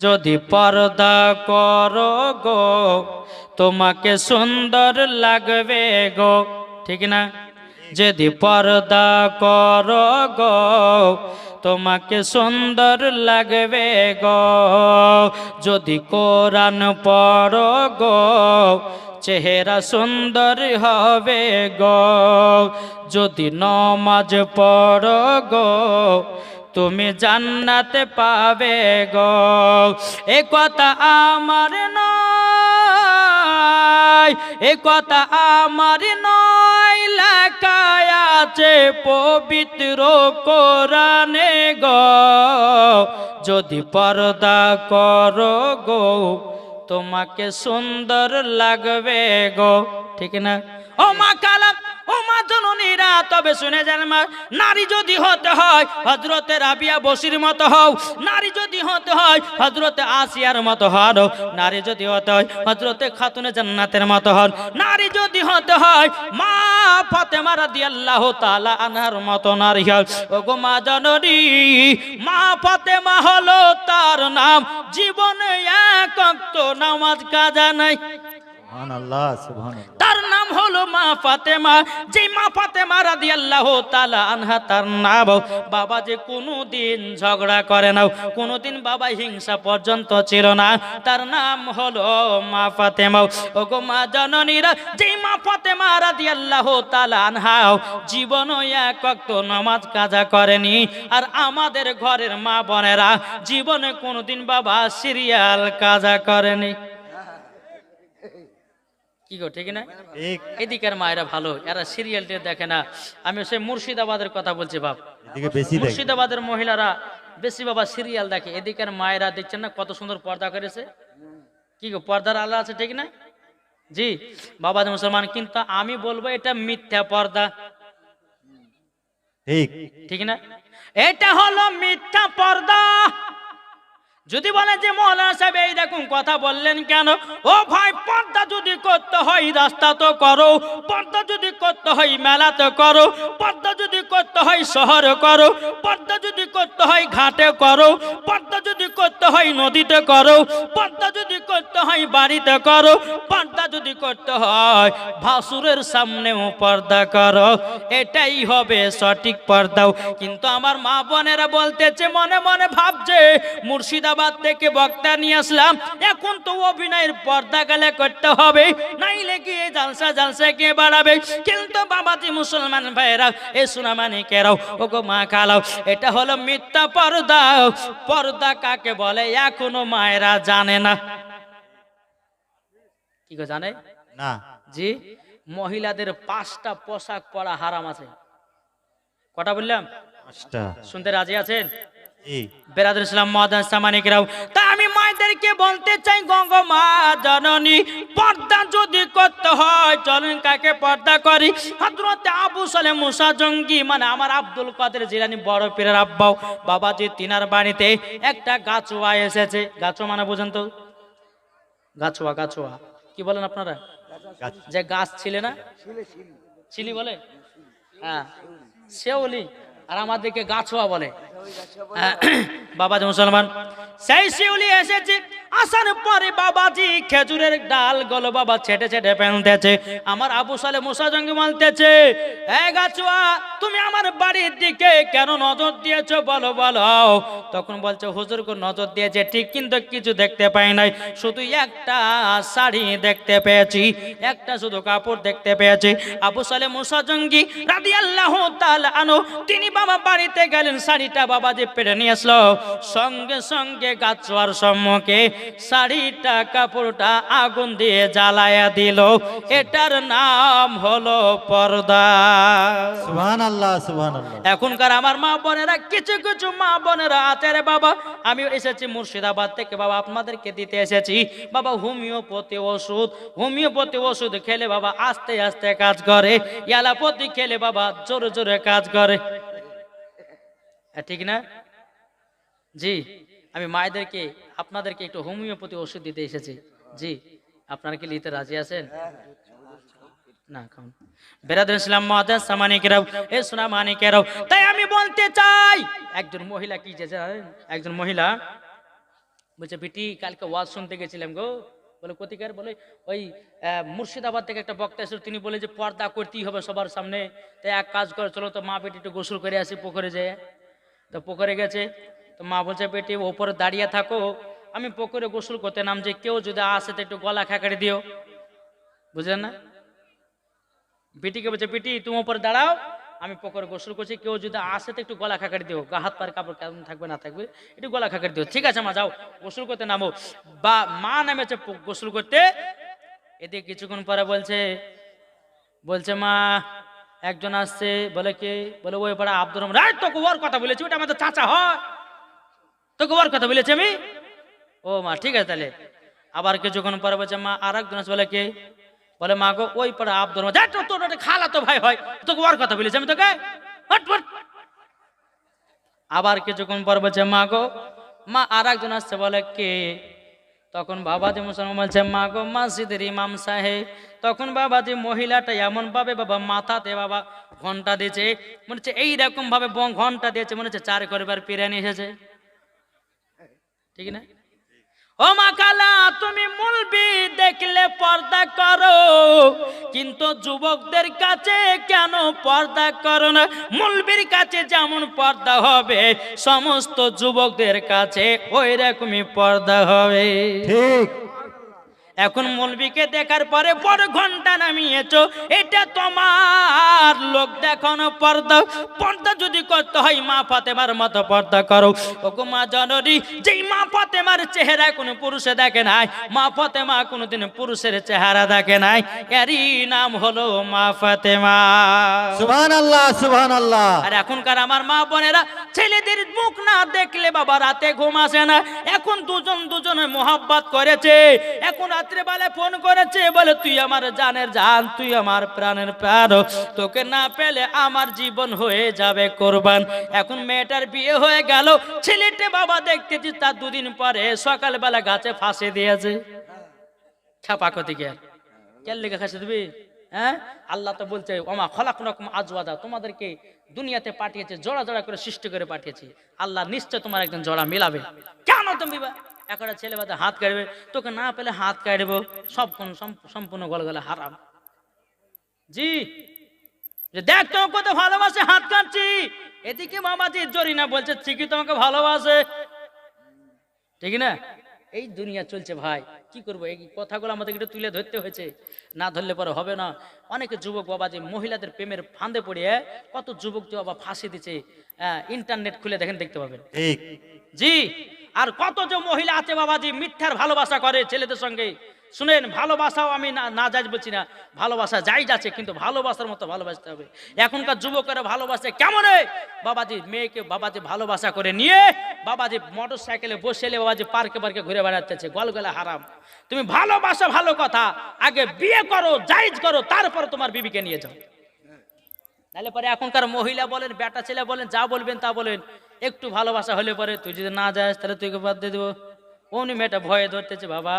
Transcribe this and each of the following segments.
যদি পর্দা করো গো, তোমাকে সুন্দর লাগবে গো। ঠিক না? যদি পর্দা করো গো, তোমাকে সুন্দর লাগবে গো। যদি কোরআন পড়ো গো, চেহারা সুন্দর হবে গো। যদি নমাজ পড়ো গো তুমি জান্নাতে পাবে গো। এ কথা আমার নয়, এ কথা আমার নয় লেখায় আছে পবিত্র কোরআনে গো। যদি পর্দা করো গো, তোমাকে সুন্দর লাগবে গো। ঠিক না? ও মা মা জননীরা তবে শুনে যান নারী যদি হতে হয় হজরতে রাবিয়া বসির মতো হও, নারী যদি হতে হয় হজরতে আসিয়ার মতো হন। নারী যদি হতে হয় হজরতে খাতুনে জান্নাতের মতো হন। নারী যদি হতে হয়, মা ফাতেমা রাদিয়াল্লাহু তাআলা আনহার মতো নারী হন। ও গো মা জননী, মা ফাতেমা হলো তার নাম। জীবনে এক নামাজ কাজা নাই। তার নাম হলো মা ফাতেমা। যে মা ফাতেমা রাদিয়াল্লাহু তাআলা আনহা, তার নাম বাবা যে কোনোদিন ঝগড়া করে না, কোনোদিন বাবা হিংসা পর্যন্ত ছিল না, তার নাম হলো মা ফাতেমা। ও গো মা জননীরা যে মা ফাতেমা রাদিয়াল্লাহু তাআলা আনহা, জীবন এক ওয়াক্ত নামাজ কাজা করেনি, আর আমাদের ঘরের মা বোনেরা জীবনে কোনোদিন বাবা সিরিয়াল কাজা করেনি। কি গো ঠিক না? এদিকের মায়েরা ভালো এরা সিরিয়ালটি দেখে না। আমি সে মুর্শিদাবাদের কথা বলছি বাপ। মুর্শিদাবাদের মহিলারা বেশি বাবা সিরিয়াল দেখে এদিকের মায়েরা দেখছেন না কত সুন্দর পর্দা করেছে। কি গো পর্দার আল্লাহ আছে ঠিক না? জি বাবা মুসলমান কিন্তু আমি বলব এটা মিথ্যা পর্দা। ঠিক। ঠিক না? এটা হলো মিথ্যা পর্দা। যদি বলে যে মৌলানা সাহেব, এই দেখুন কথা বললেন কেন? ও ভাই, পর্দা যদি করতে হয় রাস্তা তো করো, পর্দা যদি করতে হয় মেলাতে করো, পর্দা যদি করতে হয় শহরে করো, পর্দা যদি করতে হয় ঘাটে করো, পর্দা যদি করতে হয় নদীতে করো, পর্দা যদি করতে হয় বাড়িতে করো, পর্দা যদি করতে হয় ভাসুরের সামনেও পর্দা করো, এটাই হবে সঠিক পর্দাও। কিন্তু আমার মা বোনেরা বলতেছে, মনে মনে ভাবছে, মুর্শিদাবাদ থেকে বক্তা নিয়ে আসলাম। এখন তো অভিনয়ের পর্দা গেলে করতে হবে নাইলে এই জালসা জালসা কে বাড়াবে? কিন্তু বাবাজি মুসলমান ভাইরা এ সুনামানি কেরাও ও গো মা খালাও এটা হলো মিথ্যা পর্দা। পর্দা কাকে বলে এখনও মায়েরা জানে না। কি গো জানে? না। জি মহিলাদের পাঁচটা পোশাক পরা হারাম আছে। কটা বললাম? পাঁচটা। শুনতে রাজি আছেন? বেরাদুল ইসলাম মহাদান সামানিকরাও তা আমি মায়েদেরকে বলতে চাই গঙ্গ মা জননী পর্দা যদি করতে হয় চলেন কাকে পর্দা করি? হযরত আবু সালে মুসা জঙ্গি মানে আমার আব্দুল কাদের জিলানি বড় পীরের আব্বাও বাবাজি তিনার বাড়িতে একটা গাছুয়া এসেছে। গাছুয়া মানে বুঝেন তো? গাছুয়া গাছুয়া কি বলেন আপনারা? যে গাছ ছিলে না? চিলি বলে? হ্যাঁ। শেওলি আর আমাদেরকে গাছোয়া বলে। বাবা বাবাজি মুসলমান। সেই শিউলি এসেছে। আসার পরে বাবাজি খেজুরের ডাল গলো বাবা ছেটে ছেটে ফেলতেছে। আমার আবু সালে মুসা জঙ্গি গাছুয়া, তুমি আমার বাড়ির দিকে কেন নজর দিয়েছ? বলো বলো। তখন বলছে, হুজুর নজর দিয়েছে। ঠিক কিন্তু কিছু দেখতে পাই নাই। শুধু একটা শাড়ি দেখতে পেয়েছি। একটা শুধু কাপড় দেখতে পেয়েছি। আবু সালে মুসা জঙ্গি রাদি আল্লাহ আনো তিনি বাবা বাড়িতে গেলেন। শাড়িটা বাবা যে পেড়ে নিয়ে আসলো। সঙ্গে সঙ্গে গাছুয়ার সম্মুখে শাড়িটা কাপড়টা আগুন দিয়ে জ্বালায়া দিল। এটার নাম হলো পর্দা। সুবহানাল্লাহ সুবহানাল্লাহ। এখনকার আমার মা বোনেরা কিছু কিছু মা বোনেরা রে বাবা আমি এসেছি মুর্শিদাবাদ থেকে বাবা আপনাদেরকে দিতে এসেছি। বাবা হোমিওপ্যাথি ওষুধ হোমিওপ্যাথি ওষুধ খেলে বাবা আস্তে আস্তে কাজ করে ইয়ালাপতি খেলে বাবা জোরে জোরে কাজ করে। ঠিক না? জি। আমি মায়েদেরকে, আপনাদেরকে একটু হোমিওপ্যাথি ওষুধ দিতে এসেছি। জি, আপনারা কি নিতে রাজি আছেন? না, খান। বেরাদুল ইসলাম মহাদাস সামানিকেরাও এ সোনা মানিকেরাও তাই আমি বলতে চাই, একজন মহিলা কি যে জানেন? একজন মহিলা বলছে, বিটি, কালকে ওয়াজ শুনতে গেছিলাম গো। বলে কোথিকার বলে, ওই মুর্শিদাবাদ থেকে একটা বক্তা এসেছিল। তিনি বলে যে, পর্দা করতেই হবে সবার সামনে। তাই এক কাজ করে, চলো তো মা বেটি একটু গোসল করে আসি পুকুরে যেয়ে। তো পুকুরে গেছে। তো মা বলছে, বেটি, ওপরে দাঁড়িয়ে থাকো। আমি পুকুরে গোসল করতে নাম যে কেউ যদি আসে তো একটু গলা খাকারে দিও। বুঝলেন না? বেটিকে বলছে, বেটি, তুমি ওপরে দাঁড়াও। আমি পুকুরে গোসল করছি। কেউ যদি আসে তো একটু গলা খাকারি দিও। গা, হাত পার কাপড় কেমন থাকবে, না থাকবে, একটু গলা খাকারি দিও। ঠিক আছে মা, যাও। গোসল করতে নামো। বা মা নামেছে গোসল করতে। এদিকে কিছুক্ষণ পরে বলছে বলছে, মা, একজন আসছে। বলে কে? বলে, ওই পাড়া আব্দুর রহমান। তোকে ওর কথা বলেছি। ওটা আমাদের চাচা হয়। তোকে ওর কথা বলেছি আমি? ও মা, ঠিক আছে তাহলে। আবার কিছুক্ষণ পরে বলছে, মা আর একজন বলে কে? বলে, মা গো, ওই আব্দুর রহমান। তোর খালা তো ভাই হয়। তোকে ওর কথা বলেছি আমি তোকে। আবার কিছুক্ষণ পর বলছে, মা গো, মা আর একজন আসছে, বলে কে? তখন বাবাজি মুসলমান বলছে, মা গো, মসজিদের ইমাম সাহেব। তখন বাবাজি মহিলাটা এমন ভাবে, বাবা, মাথাতে, বাবা, ঘণ্টা দিয়েছে। মনে হচ্ছে এইরকম ভাবে ঘণ্টা দিয়েছে, মনে হচ্ছে চার করবার পিরানি এসেছে। ঠিক না? ও মা কালা, তুমি মুলবি দেখলে পর্দা করো, কিন্তু যুবকদের কাছে কেন পর্দা করো না? মুলবির কাছে যেমন পর্দা হবে, সমস্ত যুবকদের কাছে ওই রকমই পর্দা হবে। ঠিক। এখন মৌলবীকে দেখার পরে বড় ঘণ্টা নামিয়েছো। এটা তোমার লোক দেখানো পর্দা। পর্দা যদি করতে হয় মা ফাতেমার মতো পর্দা করো। ওগো মা জননী যেই মা ফাতেমার চেহারা কোনো পুরুষে দেখে নাই মা ফাতেমা কোনোদিন পুরুষের চেহারা দেখে নাই। এরই নাম হলো মা ফাতেমা। সুবহান আল্লাহ সুবহান আল্লাহ আর এখনকার আমার মা বোনেরা ছেলেদের মুখ না দেখলে বাবা রাতে ঘুম আসে না। এখন দুজন দুজনে মোহাব্বত করেছে। এখন রাত্রে বেলায় ফোন করেছে, বলে, তুই আমার জানের জান, তুই আমার প্রাণের প্রাণ, তোকে না পেলে আমার জীবন হয়ে যাবে কোরবান। এখন মেয়েটার বিয়ে হয়ে গেল, ছেলেটে বাবা দেখতেছি তার দুদিন পরে সকালবেলা গাছে ফাঁসে দিয়েছে। ছাপা কতি কে কেন লেগে খাসে দিবি? হ্যাঁ? আল্লাহ তো বলছে, ওমা খলাক রকম আজওয়াদা, তোমাদেরকে দুনিয়াতে পাঠিয়েছে, জোড়া জোড়া করে সৃষ্টি করে পাঠিয়েছি। আল্লাহ নিশ্চয় তোমার একজন জোড়া মিলাবে। কেন তুমি একটা ছেলে বাদে হাত কাটবে, তোকে না পেলে হাত কাটবো। সব কোন- সম্পূর্ণ গল গলে হারাম। জি, যে দেখ তোমাকে কত ভালোবাসে হাত কাটছি। এদিকে মামাজি জরিনা বলছে, ঠিকই তোমাকে ভালোবাসে। ঠিক না? এই দুনিয়া চলছে ভাই কি করব? এই কথাগুলো আমাদের একটু তুলে ধরতে হয়েছে। না ধরলে পরে হবে না। অনেকে যুবক বাবা যে মহিলাদের প্রেমের ফাঁদে পড়িয়ে কত যুবক যে বাবা ফাঁসি দিচ্ছে। আহ, ইন্টারনেট খুলে দেখেন দেখতে পাবেন। জি আর কত যে মহিলা আছে বাবাজি মিথ্যার ভালোবাসা করে ছেলেদের সঙ্গে। শুনেন, ভালোবাসাও আমি না যাই বলছি না, ভালোবাসা যাই যাচ্ছে, কিন্তু ভালোবাসার মতো ভালোবাসতে হবে। এখনকার যুবকেরা ভালোবাসে কেমন? বাবাজি, মেয়েকে বাবাজি ভালোবাসা করে নিয়ে বাবাজি মোটর সাইকেলে বসে এলে বাবাজি পার্কে পার্কে ঘুরে বেড়াতেছে, গলগলে হারাম। তুমি ভালোবাসা ভালো কথা, আগে বিয়ে করো জাইজ করো, তারপর তোমার বিবিকে নিয়ে যাও। নাহলে পরে এখনকার মহিলা বলেন, বেটা ছেলে বলেন, যা বলবেন তা বলেন। একটু ভালোবাসা হলে পরে তুই যদি না যাস, তাহলে তুই বাদ দিয়ে দেবো। অমনি মেয়েটা ভয়ে ধরতেছে? বাবা,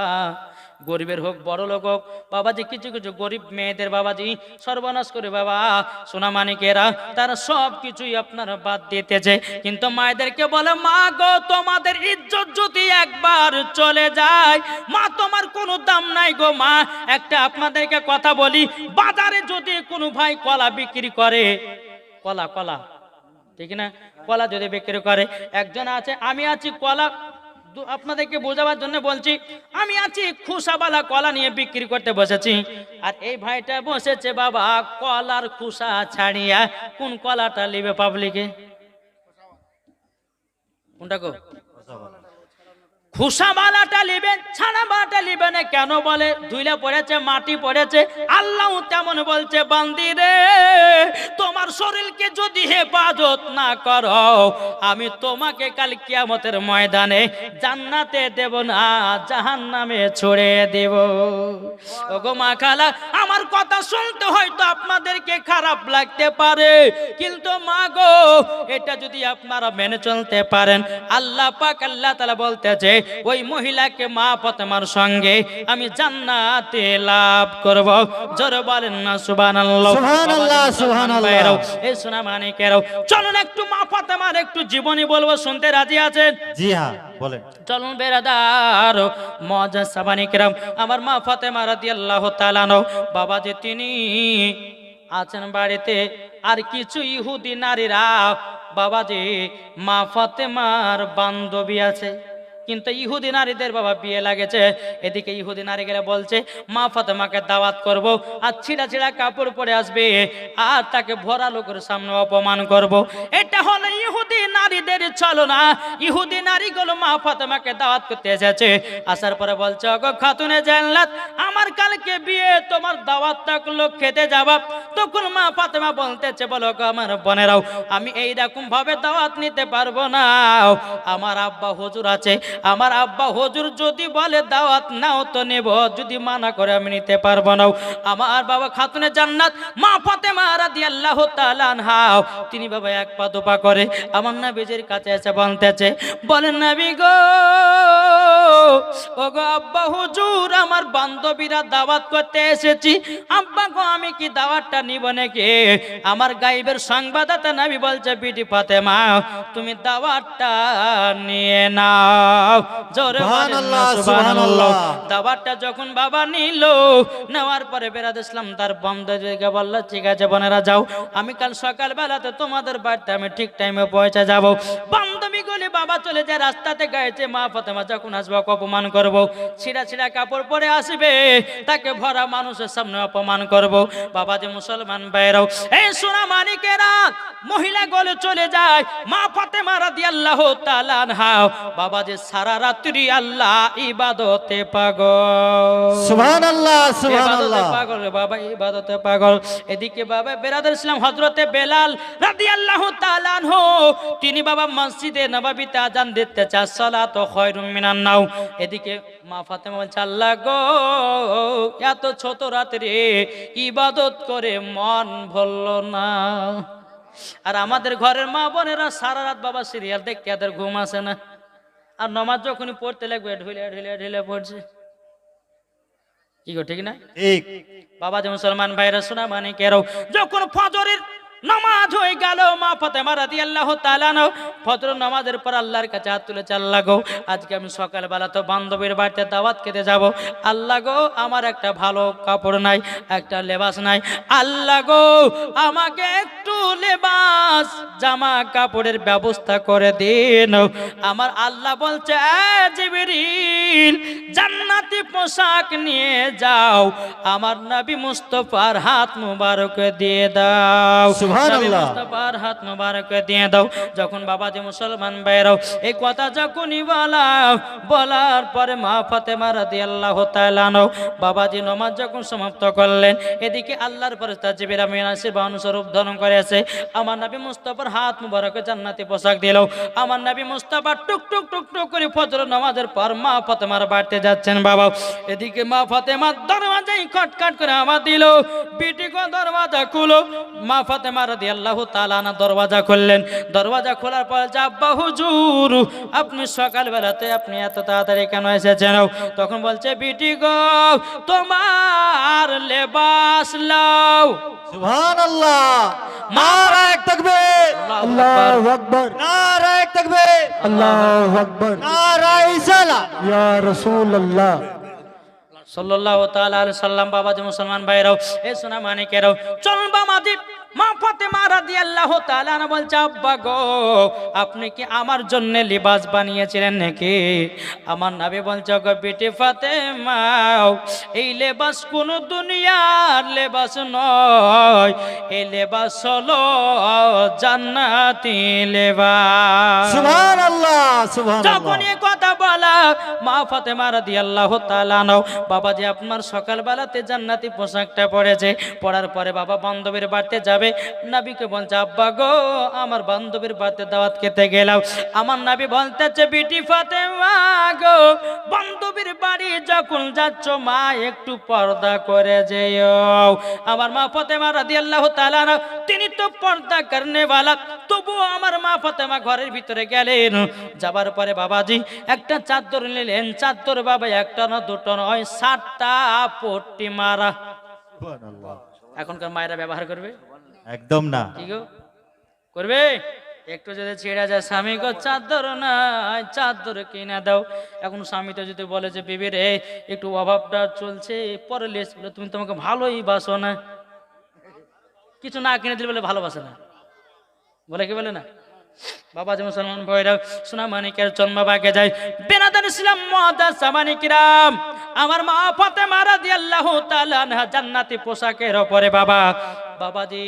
গরিবের হোক, বড় লোক হোক, বাবাজি কিছু কিছু গরিব মেয়েদের বাবাজি সর্বনাশ করে, বাবা। সোনা মানিকেরা, তারা সব কিছুই আপনারা বাদ দিতেছে। কিন্তু মায়েদেরকে বলে, মা গো, তোমাদের ইজ্জত যদি একবার চলে যায়, মা, তোমার কোনো দাম নাই গো, মা। একটা আপনাদেরকে কথা বলি, বাজারে যদি কোনো ভাই কলা বিক্রি করে, কলা কলা, ঠিক না? কলা যদি বিক্রি করে, একজন আছে, আমি আছি কলা আপনাদেরকে বোঝাবার জন্য বলছি, আমি আছি খুসাবালা কলা নিয়ে বিক্রি করতে বসেছি। আর এই ভাইটা বসেছে বাবা, কলার খুসা ছাড়িয়া। কোন কলাটা নিবে পাবলিকে কোনটা গো? খুসাবালাটা নিবেন ছাড়াবালাটা নিবে না কেন বলে? ধুইলে পড়েছে, মাটি পড়েছে আল্লাহ তেমন বলছে, বান্দি রে, তোমার শরীরকে যদি হেফাজত না করো, আমি তোমাকে কাল কিয়ামতের ময়দানে জান্নাতে দেব না জাহান নামে ছড়ে দেব। ওগো মা খালা, আমার কথা শুনতে হয়তো আপনাদেরকে খারাপ লাগতে পারে, কিন্তু মা গো, এটা যদি আপনারা মেনে চলতে পারেন, আল্লাহ পাক আল্লাহ তালা বলতেছে ওই মহিলাকে মা ফাতেমার সঙ্গে আমি জান্নাতে লাভ করব। জোরে বলেন না সুবহানাল্লাহ। সুবহানাল্লাহ, সুবহানাল্লাহ। এই সোনা মানিকেরাও চলুন একটু মা ফাতেমার একটু জীবনী বলব শুনতে রাজি আছেন? জি হ্যাঁ বলেন। চলুন বেরাদার মজা সাবানি কেরাম। আমার মা ফাতেমা রাদিয়াল্লাহু তাআলা নো বাবা যে তিনি আছেন বাড়িতে আর কিছু ইহুদি নারীরা বাবা যে মা ফাতেমার বান্ধবী আছে। কিন্তু ইহুদি নারীদের বাবা বিয়ে লাগেছে। এদিকে ইহুদি নারী গেলে বলছে, মা ফাতেমাকে দাওয়াত করব আর ছিঁড়া ছিঁড়া কাপড় পরে আসবে আর তাকে ভরা লোকের সামনে অপমান করব। এটা হলো ইহুদি নারীদের ছলনা ইহুদি নারীগুলো মা ফাতেমাকে দাওয়াত করতে এসেছে। আসার পরে বলছে অগো খাতুনে জান্নাত, আমার কালকে বিয়ে, তোমার দাওয়াত থাকল, খেতে যাবা? তখন মা ফাতেমা বলতেছে, বলো আমার বোনেরাও, আমি এইরকম ভাবে দাওয়াত নিতে পারব না। আমার আব্বা হুজুর আছে আমার আব্বা হজুর যদি বলে দাওয়াত নাও তো নেব, যদি মানা করে আমি নিতে পারব না। আমার বাবা খাতুনে জান্নাত, মা পথে মারা দিয়ে আল্লাহ আনহা। তিনি বাবা এক পা দুপা করে আমার না বেজের কাছে এসে বলতেছে, বলেন না গো আব্বা হুজুর আমার বান্ধবীরা দাওয়াত করতে এসেছি। আব্বা গো আমি কি দাওয়াতটা নিব নাকি? আমার গাইবের সংবাদদাতা নবী বলছে বিটি ফাতেমা তুমি দাওয়াতটা নিয়ে নাও। জোরে সুবহানাল্লাহ। সুবহানাল্লাহ। যখন বাবা নিল নেওয়ার পরে বেরাদ ইসলাম তার বলল ঠিক আছে বোনেরা যাও। আমি কাল সকাল বেলাতে তোমাদের বাড়িতে আমি ঠিক টাইমে পৌঁছে যাব। বান্ধবী গুলি বাবা চলে যায় রাস্তাতে গাইছে মা ফাতেমা যখন আসব ওকে অপমান করব। ছিঁড়া ছিঁড়া কাপড় পরে আসবে তাকে ভরা মানুষের সামনে অপমান করব। বাবা যে মুসলমান বাইরাও এই সোনা মানিকেরা মহিলা গলে চলে যায় মা ফাতেমা রাদিয়াল্লাহু তাআলা আনহা বাবা যে সারা রাত্রি আল্লাহ ইবাদতে পাগল। বাবা ইবাদতে পাগল। এদিকে বাবা বেরাদার ইসলাম হযরতে বেলাল তাআলা আনহু তিনি বাবা মসজিদে নববীতে আজান দিতে চা সালাত খায়রুম মিনান নাও এদিকে মা ফাতেমা বলছে আল্লাহ গো এত ছোট রাত্রে ইবাদত করে মন ভরল না। আর আমাদের ঘরের মা বোনেরা সারা রাত বাবা সিরিয়াল দেখতে এদের ঘুম আসে না। আর নমাজ যখনই পড়তে লাগবে ঢুলে ঢুলে ঢুলে পড়ছে। কি গো ঠিক না? ঠিক। বাবা যে মুসলমান ভাইরা শোনা মানে কেরো যখন ফজরের নামাজ হয়ে গেল মা ফাতেমা রাদিয়াল্লাহু তাআলা নাও ফজর নামাজের পর আল্লাহর কাছে হাত তুলে আল্লাহ গো, আজকে আমি সকালবেলা তো বান্ধবীর বাড়িতে দাওয়াত খেতে যাব। আল্লাহ গো, আমার একটা ভালো কাপড় নাই, একটা লেবাস নাই। আল্লাহ গো, আমাকে একটু লেবাস, জামা কাপড়ের ব্যবস্থা করে দিন। আমার আল্লাহ বলছে, "এ জিবরিল, জান্নাতি পোশাক নিয়ে যাও। আমার নবী মুস্তফার হাত মুবারক দিয়ে দাও। যখন বাবা যে মুসলমান বাইরাও এই কথা যখনই বলা বলার পরে মা ফাতেমা রাদিয়াল্লাহু তাআলা আনহু, বাবাজি নমাজ যখন সমাপ্ত করলেন, এদিকে আল্লাহর ফেরেশতা জিবরিল আমিন আসে করে আছে, আমার নবী মুস্তফার হাত মুবারক জান্নাতি পোশাক দিল, আমার নবী মুস্তাফা টুক টুক টুক টুক করে ফজর নামাজের পর মা ফাতেমার বাড়িতে যাচ্ছেন বাবা, এদিকে মা ফাতেমার দরওয়াজাই খটখট করে আমার দিল বিটি কো দরওয়াজা খুলো, মা ফাতেমা রাদিয়াল্লাহু তাআলা না দরওয়াজা খুললেন। দরওয়াজা খোলার পর যে আব্বা হুজুর আপনি সকাল বেলাতে আপনি এত তাড়াতাড়ি কেন এসেছেন? তখন বলছে বিটি গো তোমার লেবাস লাও সুবহানাল্লাহ। নারায়ে তাকবীর। আল্লাহু আকবার। নারায়ে তাকবীর। আল্লাহু আকবার। নারায়ে সালাম ইয়া রাসূলুল্লাহ। সাল্লাল্লাহু তাআলা আলাইহি সাল্লাম বাবা যে মুসলমান ভাইরাও এ সোনা মানিকেরাও চলুন বামাজি মা ফাতেমা রাদিয়াল্লাহু তাআলা বলছে আব্বা গো আপনি কি আমার জন্য লিবাস বানিয়েছিলেন নাকি? আমার নবী বলছে গো বেটি ফাতেমা এই লেবাস কোন দুনিয়ার লেবাস নয় এই লেবাস হলো জান্নাতি লেবাস। সুবহানাল্লাহ যখন সুবহানাল্লাহ এ কথা বলা মা ফাতেমা রাদিয়াল্লাহু তাআলা নাও বাবা যে আপনার সকালবেলাতে জান্নাতি পোশাকটা পরেছে পরার পরে বাবা বান্ধবীর বাড়িতে যাবে। নাবিকে বলছে আব্বা গো আমার বান্ধবীর বাড়িতে দাওয়াত খেতে গেলাম। আমার নাবি বলতেছে বিটি ফাতেমা গো বান্ধবীর বাড়ি যখন যাচ্ছ মা একটু পর্দা করে যেও। আমার মা ফাতেমা রাদিয়াল্লাহু তাআলা না, তিনি তো পর্দা করনে তবুও আমার মা ফাতেমা ঘরের ভিতরে গেলেন। যাবার পরে বাবাজি একটা চাদর নিলেন। চাদর বাবা একটা না দুটো নয় সাতটা পট্টি মারা। এখনকার মায়েরা ব্যবহার করবে? একদম না। কি গো? করবে? একটু যদি ছেড়ে যায় স্বামী গো চাদর নাই চাদর কিনে দাও। এখন স্বামী তো যদি বলে যে বিবি রে একটু অভাবটা চলছে পরে লেস তুমি তোমাকে ভালোই বাসো না। কিছু না কিনে দিলে বলে ভালোবাসে না। বলে কি বলে না? বাবা যে মুসলমান ভাইরা সোনা মানিকের জন্ম বাগে যায়। বেনাদার ইসলাম মহাদাস মানিকিরাম আমার মা ফাতেমা রাদিয়াল্লাহু তাআলা জান্নাতি পোশাকের উপরে বাবা। বাবাজি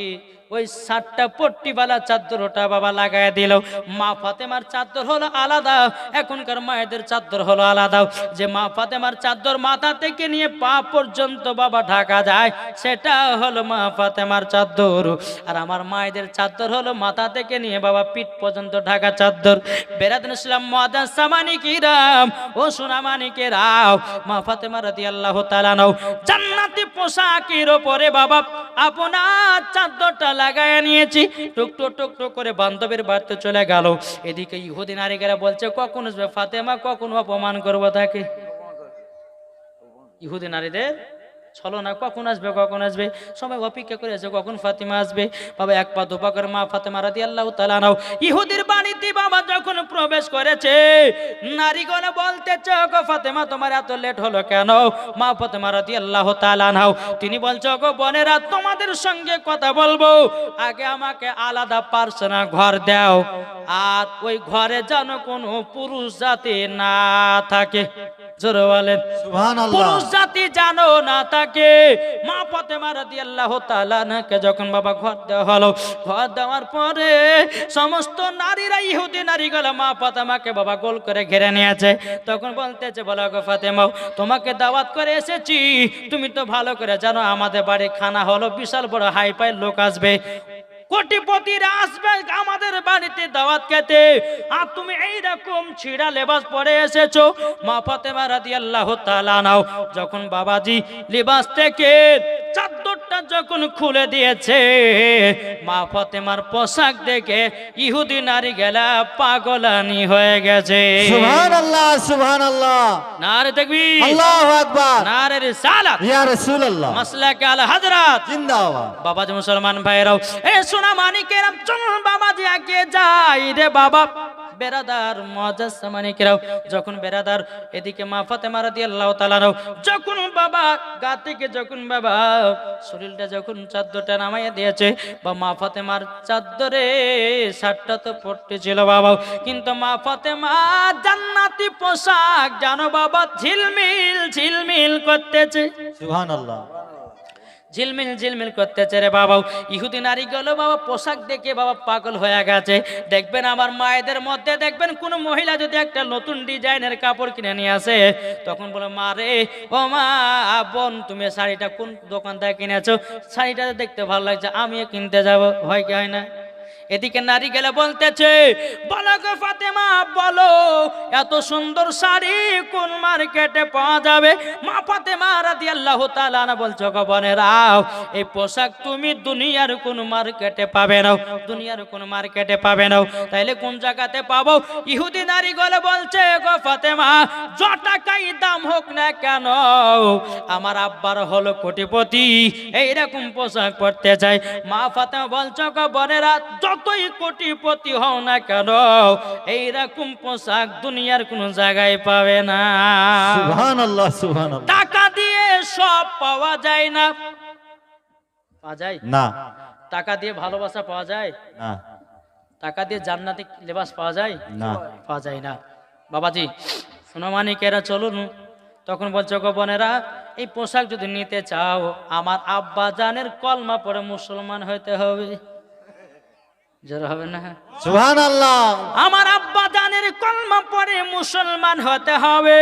ওই সাতটা পট্টিওয়ালা চাদরটা বাবা লাগায় দিল। মা ফাতেমার চাদর হলো আলাদা, এখনকার মায়েদের চাদর হলো আলাদা। যে মা ফাতেমার চাদর মাথা থেকে নিয়ে পা পর্যন্ত বাবা ঢাকা যায়, সেটা হলো মা ফাতেমার চাদর। আর আমার মায়েদের চাদর হলো মাথা থেকে নিয়ে বাবা পিঠ পর্যন্ত ঢাকা চাদর। বেরাদিন ইসলাম মহাদান সামানি কিরাম ও সোনামানি কে রাও মা ফাতেমা রাদি আল্লাহ তালানো জান্নাতি পোশাকের ওপরে বাবা আপনার চাদরটা লাগায় নিয়েছি। টুকটো টুকটো করে বান্ধবের বাড়িতে চলে গেল। এদিকে ইহুদি গেলে বলছে, কখন ফাতেমা? কখন অপমান করব তাকে? ইহুদি নারীদের চলো না, কখন আসবে কখন আসবে? সবাই অপেক্ষা করে আছে, কখন ফাতিমা আসবে? বাবা, এক পা দুপা করে মা ফাতেমা রাদি আল্লাহ তালা নাও ইহুদির বাড়িতে বাবা যখন প্রবেশ করেছে, নারীগণ বলতেছে গো ফাতেমা, তোমার এত লেট হলো কেন? মা ফাতেমা রাদি আল্লাহ তালা নাও তিনি বলছে, গো বোনেরা, তোমাদের সঙ্গে কথা বলব। আগে আমাকে আলাদা পার্সোনা ঘর দাও। আর ওই ঘরে যেন কোনো পুরুষ জাতি না থাকে। জোরে বলেন পুরুষ জাতি জানো না তাকে। মা ফাতেমা রাদিয়াল্লাহু তাআলা নাকে যখন বাবা ঘর দেওয়া হলো ঘর দেওয়ার পরে সমস্ত নারীরা ইহুদি নারীগুলো মা ফাতেমাকে বাবা গোল করে ঘিরে নিয়েছে। তখন বলতেছে বলো গো ফাতেমা তোমাকে দাওয়াত করে এসেছি। তুমি তো ভালো করে জানো আমাদের বাড়ি খানা হলো বিশাল বড় হাই ফাই লোক আসবে। কোটিপতিরা আসবে আমাদের বাড়িতে দাওয়াত খেতে। আর তুমি এইরকম ছিড়া লেবাস পরে এসেছ। মা ফাতেমা রাদিয়াল্লাহু তাআলা নাও যখন বাবাজি লেবাস থেকে চাদরটা যখন খুলে দিয়েছে মা ফাতেমার পোশাক দেখে ইহুদি নারী গেলা পাগলানি হয়ে গেছে। সুবহান আল্লাহ সুবহান আল্লাহ নারে দেখবি আল্লাহু আকবার। নারে রিসালাত। ইয়া রাসূলুল্লাহ। মাসলাকে আল হযরত জিন্দাবাদ। বাবাজি মুসলমান ভাইরাও এ সোনা মানিকেরা চলুন বাবাজি আগে যাই রে বাবা। বেরাদার মজাজ মানিকেরাও, যখন বেরাদার, এদিকে মা ফাতেমা রাদিয়াল্লাহু তাআলা নাও যখন বাবা গা থেকে যখন বাবা শরীরটা যখন চাদরটা নামাইয়া দিয়েছে, বা মা ফাতেমার চাদরে শার্টটা তো পড়তে ছিল বাবা কিন্তু মা ফাতেমা জান্নাতি পোশাক, জানো বাবা ঝিলমিল ঝিলমিল করতেছে। সুবহান আল্লাহ ঝিলমিল ঝিলমিল করতেছে রে বাবা ইহুদি নারী গেল, বাবা, পোশাক দেখে বাবা পাগল হয়ে গেছে। দেখবেন আমার মায়েদের মধ্যে, দেখবেন কোন মহিলা যদি একটা নতুন ডিজাইনের কাপড় কিনে নিয়ে আসে, তখন বলে, মা রে, ও মা, বোন, তুমি শাড়িটা কোন দোকান থেকে কিনেছো? শাড়িটা দেখতে ভালো লাগছে, আমিও কিনতে যাব। হয় কি হয় না? এদিকে নারী গেলে বলতেছে বলো গো ফাতেমা, বলো, এত সুন্দর শাড়ি কোন মার্কেটে পাওয়া যাবে? মা ফাতেমা রাদি আল্লাহ বলছো গো বোনেরাও এই পোশাক তুমি দুনিয়ার কোন মার্কেটে পাবে না, দুনিয়ার কোন মার্কেটে পাবে না। তাইলে কোন জায়গাতে পাবো? ইহুদি নারী গলে বলছে গো ফাতেমা য টাকাই দাম হোক না কেন, আমার আব্বার হলো কোটিপতি, এইরকম পোশাক পরতে চাই। মা ফাতেমা বলছো গো বোনেরা যতই কোটিপতি হও না কেন এইরকম পোশাক দুনিয়ার কোনো জায়গায় পাবে না। আল্লাহ টাকা দিয়ে সব পাওয়া যায় না। পাওয়া যায়? না। টাকা দিয়ে ভালোবাসা পাওয়া যায়? না। টাকা দিয়ে জান্নাতি লেবাস পাওয়া যায়? না। পাওয়া যায় না। বাবাজি সোনামানিকেরা চলুন। তখন বলছো গো বোনেরা এই পোশাক যদি নিতে চাও আমার আব্বা জানের কলমা পরে মুসলমান হইতে হবে। জোর হবে না। সুহান আল্লাহ আমার আব্বা জানের কলমা পরে মুসলমান হতে হবে।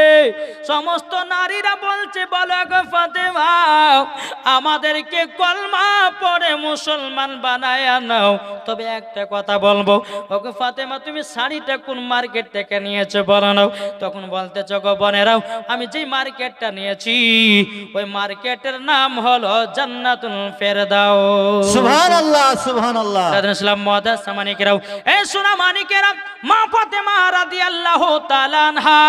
সমস্ত নারীরা বলছে বলো গো ফাতেমা আমাদেরকে কলমা পরে মুসলমান বানায় নাও তবে একটা কথা বলব ওকে ফাতেমা তুমি শাড়িটা কোন মার্কেট থেকে নিয়েছো বলো নাও। তখন বলতেছ গো বোনেরাও আমি যেই মার্কেটটা নিয়েছি ওই মার্কেটের নাম হলো জান্নাতুল ফেরদাউস। সুবহান আল্লাহ সুবহান আল্লাহ ইসলাম মহাদাস সামানিকেরাও এ সোনা মানিকেরা মা ফাতেমা রাদিয়াল্লাহু তাআলা আনহা।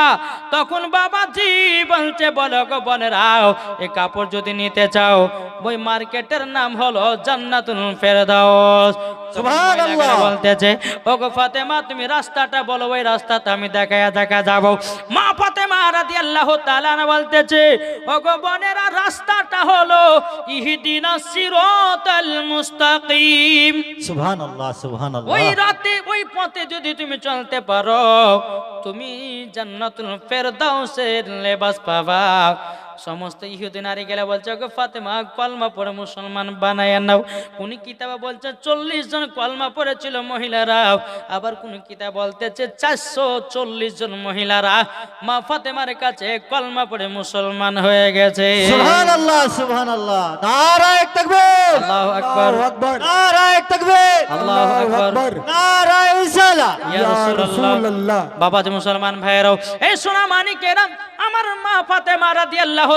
তখন বাবাজি বলছে, বলো গো বোনেরাও এই কাপড় যদি নিতে চাও, ওই মার্কেটের নাম হলো জান্নাতুল ফেরদাউস। সুবহানাল্লাহ। বলতেছে ও ফাতেমা তুমি রাস্তাটা বলো ওই রাস্তাটা আমি দেখায়া দেখা যাব। মা ফাতেমা রাদিয়াল্লাহু তাআলা বলতেছে বোনেরা রাস্তাটা হলো সিরাতাল মুস্তাকিম। ওই রাতে ওই পথে যদি তুমি চলতে পারো তুমি জান্নাতুল ফেরদাউসের লেবাস পাবা। সমস্ত ইহুদি নারী গেলে বলছে ওকে ফাতেমা কলমা পড়ে মুসলমান বানায় নাও। কোন কিতাবে বলছে চল্লিশ জন কলমা পড়েছিল মহিলারা। আবার কোন কিতাব বলতেছে চারশো চল্লিশ জন মহিলারা মা ফাতেমার কাছে কলমা পড়ে মুসলমান হয়ে গেছে। সুবহান আল্লাহ সুবহান আল্লাহ নারায়ে তাকবীর। আল্লাহু আকবার। নারায়ে তাকবীর। আল্লাহ আকবর। নারায়ে ইসালা ইয়া রাসূলুল্লাহ। রাসূলুল্লাহ। বাবা যে মুসলমান ভাইরাও এই সোনা মানিকেরা আমার মা ফাতেমা রাদিয়াল্লাহু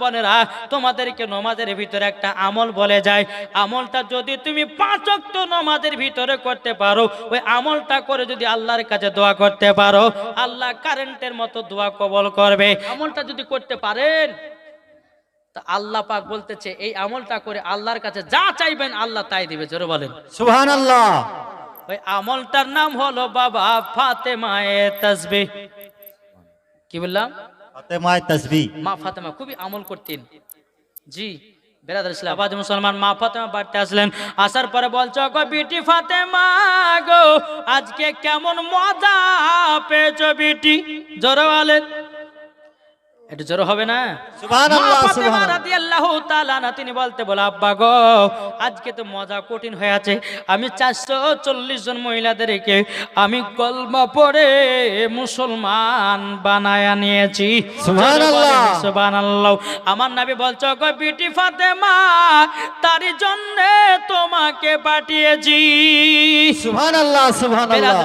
বোনেরা তোমাদেরকে নমাজের ভিতরে একটা আমল বলে যায়। আমলটা যদি তুমি পাঁচ ওয়াক্ত নমাজের ভিতরে করতে পারো, ওই আমলটা করে যদি আল্লাহর কাছে দোয়া করতে পারো, আল্লাহ কারেন্টের মতো দোয়া কবল করবে। আমলটা যদি করতে পারেন তা আল্লাহ পাক বলতেছে এই আমলটা করে আল্লাহর কাছে যা চাইবেন আল্লাহ তাই দিবে। জোরে বলেন। সুবহান আল্লাহ ওই আমলটার নাম হলো বাবা ফাতেমায়ে তাসবিহ কি বললাম? ফাতেমায়ে মা ফাতেমা খুবই আমল করতেন। জি বেরাদার ইসলাম আবাদ মুসলমান মা ফাতেমা বাড়তে আসলেন। আসার পরে বলছো গো বিটি ফাতেমা গো আজকে কেমন মজা পেয়েছ বিটি? জোরে বলেন। একটু জোরে হবে না? তিনি বলতে বলে আব্বা গো আজকে তো মজা কঠিন হয়ে আছে। আমি চারশো চল্লিশ জন মহিলাদেরকে আমি কলমা পড়ে মুসলমান বানায়া নিয়েছি। আমার নবী বলছো গো বিটি ফাতেমা তারই জন্য তোমাকে পাঠিয়েছি।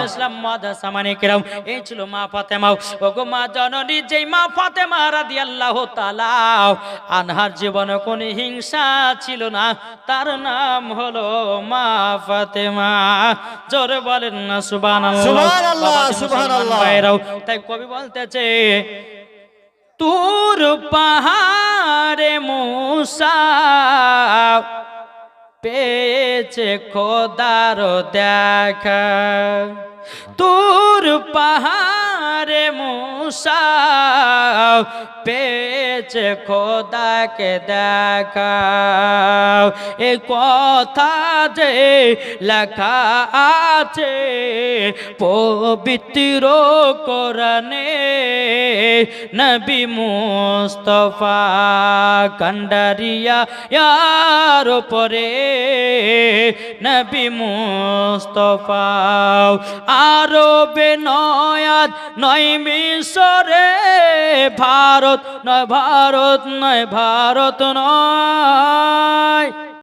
ইসলাম মাদা সামানি কিরাম এই ছিল মা ফাতেমা ওগো মা জননী যেই মা ফাতেমা আনহার জীবনে কোনো হিংসা ছিল না। তার নাম হলো মা ফাতেমা। জোরে বলেন না। ভাইরাও, তাই কবি বলতেছে তুর পাহাড়ে মুসা পেয়েছে খোদার দেখা। তুর পাহাড়ে মুসা পেয়েছে খোদাকে দেখা এ কথা যে লেখা আছে, পবিত্র কোরআনে নবী মুস্তফা কান্ডারিয়া ইয়ার উপরে নবী মুস্তফা আরবে নয়াত নয় মিশরে ভারত নয় ভারত নয় ভারত নয়।